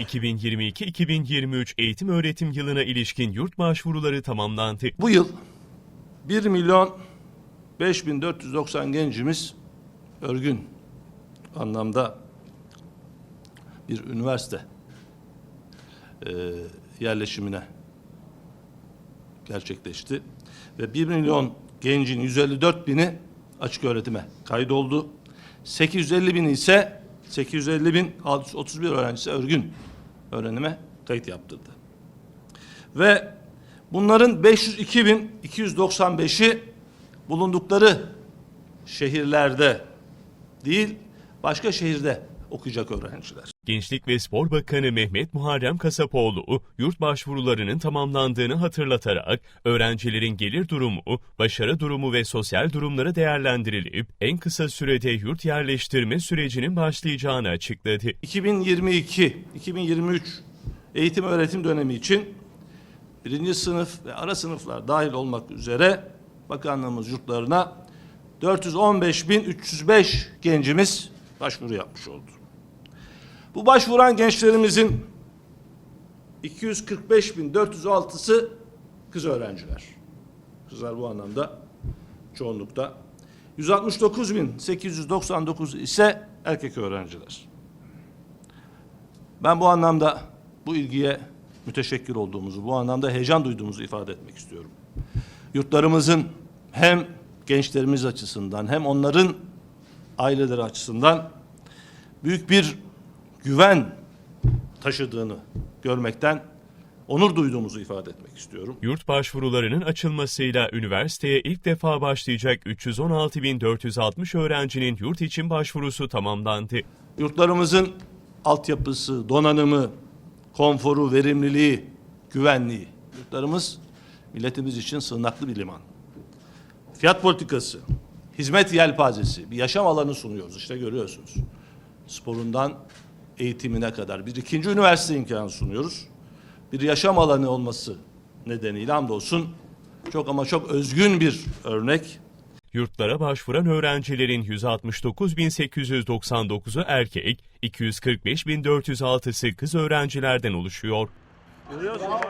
2022-2023 eğitim öğretim yılına ilişkin yurt başvuruları tamamlandı. Bu yıl 1 milyon 5490 gencimiz örgün anlamda bir üniversite e, yerleşimine gerçekleşti. Ve 1 milyon gencin 154 bini açık öğretime kaydoldu. 850 bin ise 850 bin 631 öğrencisi örgün öğrenime kayıt yaptırdı. Ve bunların 502 bin 295'i bulundukları şehirlerde değil başka şehirde okuyacak öğrenciler. Gençlik ve Spor Bakanı Mehmet Muharrem Kasapoğlu, yurt başvurularının tamamlandığını hatırlatarak öğrencilerin gelir durumu, başarı durumu ve sosyal durumları değerlendirilip en kısa sürede yurt yerleştirme sürecinin başlayacağını açıkladı. 2022-2023 eğitim öğretim dönemi için birinci sınıf ve ara sınıflar dahil olmak üzere bakanlığımız yurtlarına 415.305 gencimiz başvuru yapmış oldu. Bu başvuran gençlerimizin 245.406'sı kız öğrenciler. Kızlar bu anlamda çoğunlukta. 169.899 ise erkek öğrenciler. Ben bu anlamda bu ilgiye müteşekkir olduğumuzu, bu anlamda heyecan duyduğumuzu ifade etmek istiyorum. Yurtlarımızın hem gençlerimiz açısından hem onların aileleri açısından büyük bir güven taşıdığını görmekten onur duyduğumuzu ifade etmek istiyorum. Yurt başvurularının açılmasıyla üniversiteye ilk defa başlayacak 316.460 öğrencinin yurt için başvurusu tamamlandı. Yurtlarımızın altyapısı, donanımı, konforu, verimliliği, güvenliği. Yurtlarımız milletimiz için sığınaklı bir liman. Fiyat politikası, hizmet yelpazesi, bir yaşam alanı sunuyoruz işte görüyorsunuz. Sporundan eğitimine kadar bir ikinci üniversite imkanı sunuyoruz. Bir yaşam alanı olması nedeniyle hamdolsun çok ama çok özgün bir örnek. Yurtlara başvuran öğrencilerin 169.899'u erkek, 245.406'sı kız öğrencilerden oluşuyor. Görüyorsunuz.